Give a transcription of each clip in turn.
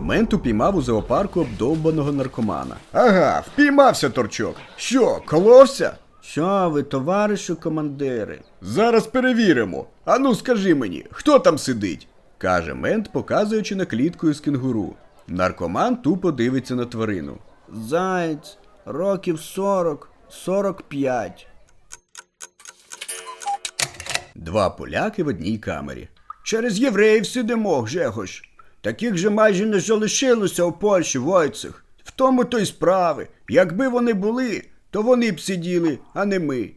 Мент упіймав у зоопарку обдовбаного наркомана. Ага, впіймався торчок. Що, коловся? Що ви, товаришу командири? Зараз перевіримо. Ану, скажи мені, хто там сидить? каже мент, показуючи на клітку із кенгуру. Наркоман тупо дивиться на тварину. Заєць, років 40, 45. Два поляки в одній камері. Через євреїв сидимо, Гжегош. Таких же майже не залишилося у Польщі войцях. В тому то й справи. Якби вони були, то вони б сиділи, а не ми.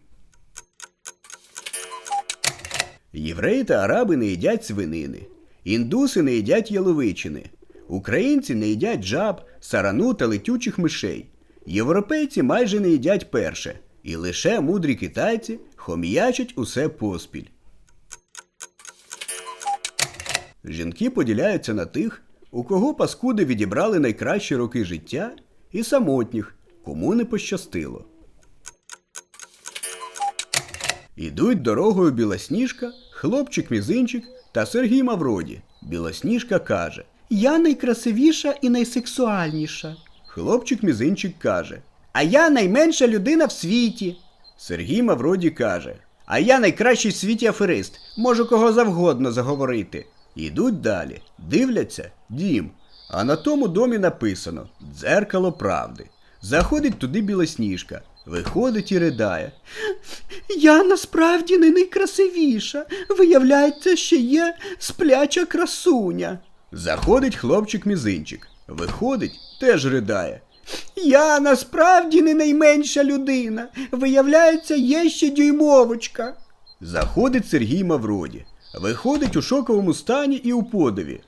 Євреї та араби не їдять свинини. Індуси не їдять яловичини. Українці не їдять жаб, сарану та летючих мишей. Європейці майже не їдять перше. І лише мудрі китайці хом'ячать усе поспіль. Жінки поділяються на тих, у кого паскуди відібрали найкращі роки життя, і самотніх, кому не пощастило. Ідуть дорогою Білосніжка, хлопчик Мізинчик та Сергій Мавроді. Білосніжка каже: Я найкрасивіша і найсексуальніша. Хлопчик Мізинчик каже: А я найменша людина в світі. Сергій Мавроді каже: А я найкращий в світі аферист, можу кого завгодно заговорити. Ідуть далі, дивляться дім. А на тому домі написано Дзеркало правди. Заходить туди білосніжка, виходить і ридає. Я насправді не найкрасивіша. Виявляється, що є спляча красуня. Заходить хлопчик мізинчик, виходить, теж ридає. Я насправді не найменша людина. Виявляється, є ще дюймовочка. Заходить Сергій Мавроді, виходить у шоковому стані і у подиві.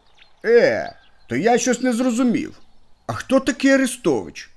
Е, то я щось не зрозумів. А хто такий Арестович?